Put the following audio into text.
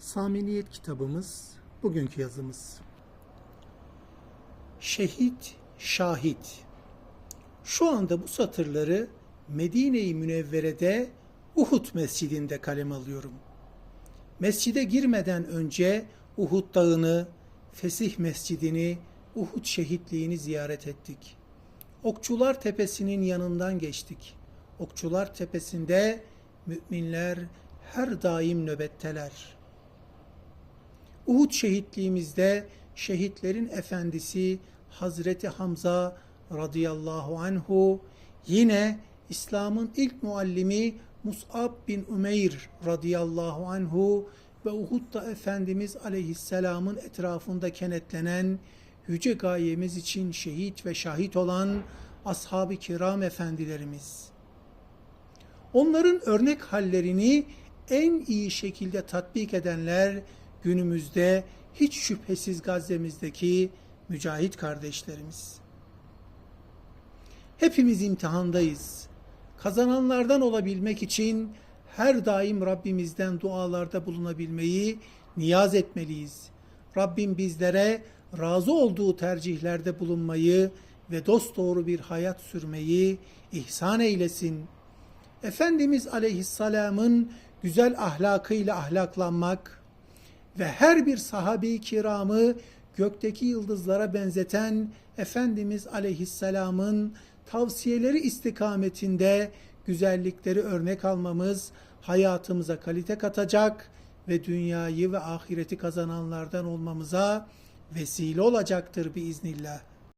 Saminiyet kitabımız, bugünkü yazımız. Şehit, şahit. Şu anda bu satırları Medine-i Münevvere'de Uhud Mescidinde kalem alıyorum. Mescide girmeden önce Uhud Dağı'nı, Fesih Mescidini, Uhud şehitliğini ziyaret ettik. Okçular Tepesi'nin yanından geçtik. Okçular Tepesi'nde müminler her daim nöbetteler. Uhud şehitliğimizde şehitlerin efendisi Hazreti Hamza radıyallahu anhu yine İslam'ın ilk muallimi Mus'ab bin Umeyr radıyallahu anhu ve Uhud'da Efendimiz aleyhisselamın etrafında kenetlenen yüce gayemiz için şehit ve şahit olan ashab-ı kiram efendilerimiz. Onların örnek hallerini en iyi şekilde tatbik edenler günümüzde hiç şüphesiz Gazze'mizdeki mücahit kardeşlerimiz. Hepimiz imtihandayız. Kazananlardan olabilmek için her daim Rabbimizden dualarda bulunabilmeyi niyaz etmeliyiz. Rabbim bizlere razı olduğu tercihlerde bulunmayı ve dosdoğru bir hayat sürmeyi ihsan eylesin. Efendimiz Aleyhisselam'ın güzel ahlakıyla ahlaklanmak ve her bir sahabe-i kiramı gökteki yıldızlara benzeten Efendimiz Aleyhisselam'ın tavsiyeleri istikametinde güzellikleri örnek almamız hayatımıza kalite katacak ve dünyayı ve ahireti kazananlardan olmamıza vesile olacaktır biiznillah.